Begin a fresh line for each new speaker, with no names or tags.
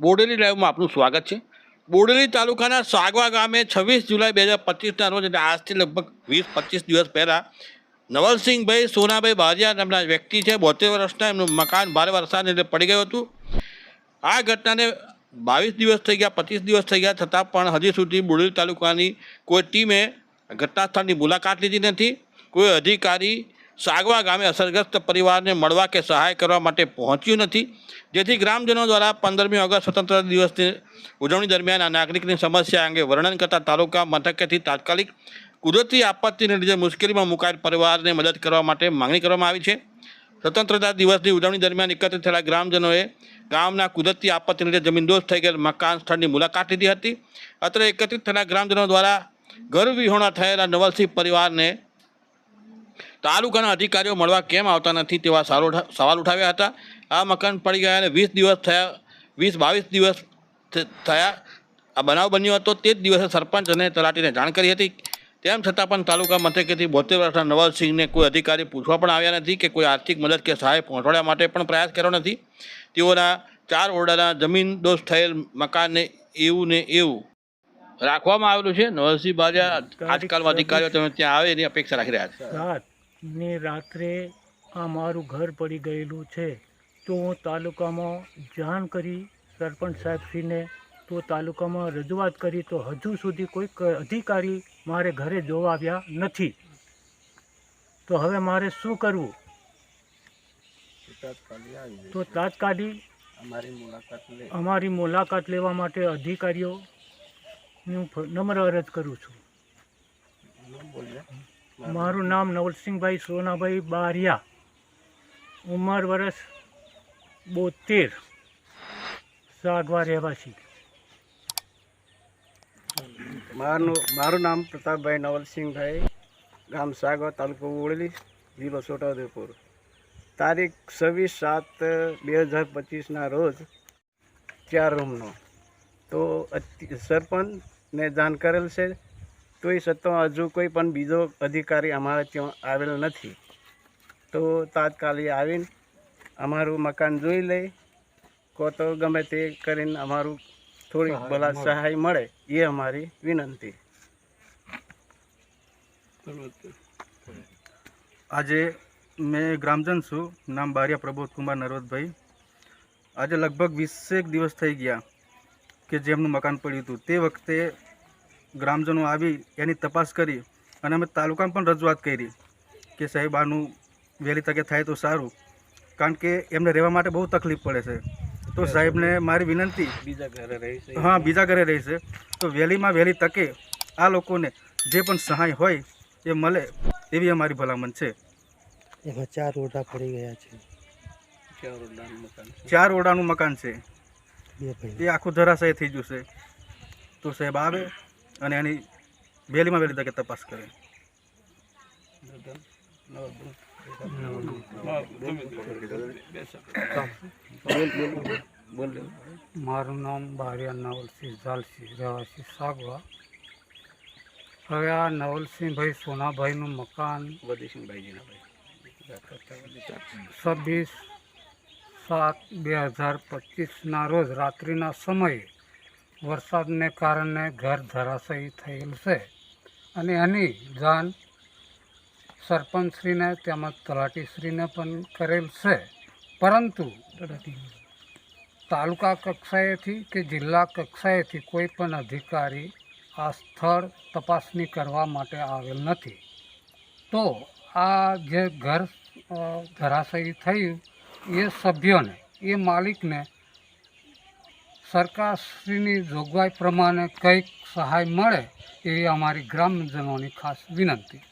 બોડેલી લાઈવમાં આપનું સ્વાગત છે. બોડેલી તાલુકાના સાગવા ગામે છવ્વીસ જુલાઈ બે હજાર પચીસના રોજ એટલે આજથી લગભગ વીસ પચીસ દિવસ પહેલાં નવલસિંહભાઈ સોનાભાઈ બારિયા નામના વ્યક્તિ છે. બોતેર વર્ષના એમનું મકાન ભારે વરસાદને એટલે પડી ગયું હતું. આ ઘટનાને બાવીસ દિવસ થઈ ગયા, પચીસ દિવસ થઈ ગયા છતાં પણ હજી સુધી બોડેલી તાલુકાની કોઈ ટીમે ઘટના સ્થળની મુલાકાત લીધી નથી. કોઈ અધિકારી સાગવા ગામે અસરગ્રસ્ત પરિવારને મળવા કે સહાય કરવા માટે પહોંચ્યું નથી. જેથી ગ્રામજનો દ્વારા પંદરમી ઓગસ્ટ સ્વતંત્ર દિવસની ઉજવણી દરમિયાન આ નાગરિકની સમસ્યા અંગે વર્ણન કરતા તાલુકા મથકેથી તાત્કાલિક કુદરતી આપત્તિને લીધે મુશ્કેલીમાં મુકાયેલ પરિવારને મદદ કરવા માટે માંગણી કરવામાં આવી છે. સ્વતંત્રતા દિવસની ઉજવણી દરમિયાન એકત્રિત થયેલા ગ્રામજનોએ ગામના કુદરતી આપત્તિને લીધે જમીનદોસ્ત થઈ ગયેલ મકાન સ્થળની મુલાકાત લીધી હતી. અત્રે એકત્રિત થયેલા ગ્રામજનો દ્વારા ઘર વિહોણા થયેલા નવલસિંહ પરિવારને તાલુકાના અધિકારીઓ મળવા કેમ આવતા નથી તેવા સવાલ ઉઠાવ્યા હતા. આ મકાન પડી ગયા અને વીસ દિવસ થયા, વીસ બાવીસ દિવસ થયા આ બનાવ બન્યો હતો. તે જ દિવસે સરપંચ અને તલાટીને જાણ કરી હતી. તેમ છતાં પણ તાલુકા મથકેથી બોતેર વર્ષના નવલસિંહને કોઈ અધિકારી પૂછવા પણ આવ્યા નથી કે કોઈ આર્થિક મદદ કે સહાય પહોંચાડવા માટે પણ પ્રયાસ કર્યો નથી. તેઓના ચાર ઓરડાના જમીન દોષ થયેલ મકાનને એવું ને એવું રાખવામાં આવેલું છે. નવલસિંહ બાજા આજકાલમાં અધિકારીઓ તમે ત્યાં આવે એની અપેક્ષા રાખી રહ્યા છે.
ને રાત્રે આ મારું ઘર પડી ગયેલું છે. તો હું તાલુકામાં જાણ કરી સરપંચ સાહેબશ્રીને, તો તાલુકામાં રજૂઆત કરી તો હજુ સુધી કોઈ અધિકારી મારે ઘરે જોવા આવ્યા નથી. તો હવે મારે શું કરવું? તો તાત્કાલિક અમારી મુલાકાત લેવા માટે અધિકારીઓ હું નમ્ર અરજ કરું છું. મારું નામ નવલસિંહભાઈ સોનાભાઈ બારિયા. ઉંમર વર્ષ બોતેર. સાગવા રહેવાસી.
મારું મારું નામ પ્રતાપભાઈ નવલસિંહભાઈ. ગામ સાગવા તાલુકો ઓળલી જિલ્લો છોટાઉદેપુર. તારીખ છવ્વીસ સાત બે હજાર પચીસના રોજ ચાર રૂમનો. તો સરપંચને જાણ કરેલ છે તોય છતાં હજુ કોઈ પણ બીજો અધિકારી અમારા ત્યાં આવેલ નથી. તો તાત્કાલિક આવીને અમારું મકાન જોઈ લે કો તો ગમે તે કરીને અમારું થોડીક ભલા સહાય મળે એ અમારી વિનંતી.
આજે મેં ગ્રામજન છું નામ બારિયા પ્રબોધકુમાર નરોદભાઈ. આજે લગભગ વીસેક દિવસ થઈ ગયા કે જેમનું મકાન પડ્યું હતું. તે વખતે ગ્રામજનો આવી એની તપાસ કરી અને અમે તાલુકામાં પણ રજૂઆત કરી કે સાહેબ આનું વહેલી તકે થાય તો સારું. કારણ કે એમને રહેવા માટે બહુ તકલીફ પડે છે. તો સાહેબને મારી વિનંતી.
બીજા ઘરે રહી છે.
હા બીજા ઘરે રહેશે તો વહેલીમાં વહેલી તકે આ લોકોને જે પણ સહાય હોય એ મળે એવી અમારી ભલામણ છે.
એમાં ચાર ઓરડા પડી ગયા છે.
ચાર ઓરડાનું મકાન છે.
ચાર ઓરડાનું મકાન છે. એ આખું ધરાશય થઈ જશે. તો સાહેબ આવે. અને એની વહેલીમાં વહેલી તકે તપાસ કરે.
મારું નામ બારિયા નવલસિંહ ઝાલસિંહ રહેવાસી સાગવા. હવે આ નવલસિંહભાઈ સોનાભાઈનું મકાન છવ્વીસ સાત બે હજાર પચીસના રોજ રાત્રિના સમયે વરસાદને કારણે ઘર ધરાશયી થયેલ છે. અને એની જાણ સરપંચશ્રીને તેમજ તલાટીશ્રીને પણ કરેલ છે. પરંતુ તાલુકા કક્ષાએથી કે જિલ્લા કક્ષાએથી કોઈ પણ અધિકારી આ સ્થળ તપાસણી કરવા માટે આવેલ નથી. તો આ જે ઘર ધરાશયી થયું, એ સભ્યોને, એ માલિકને સરકારશ્રીની જોગવાઈ પ્રમાણે કંઈક સહાય મળે એવી અમારી ગ્રામજનોની ખાસ વિનંતી.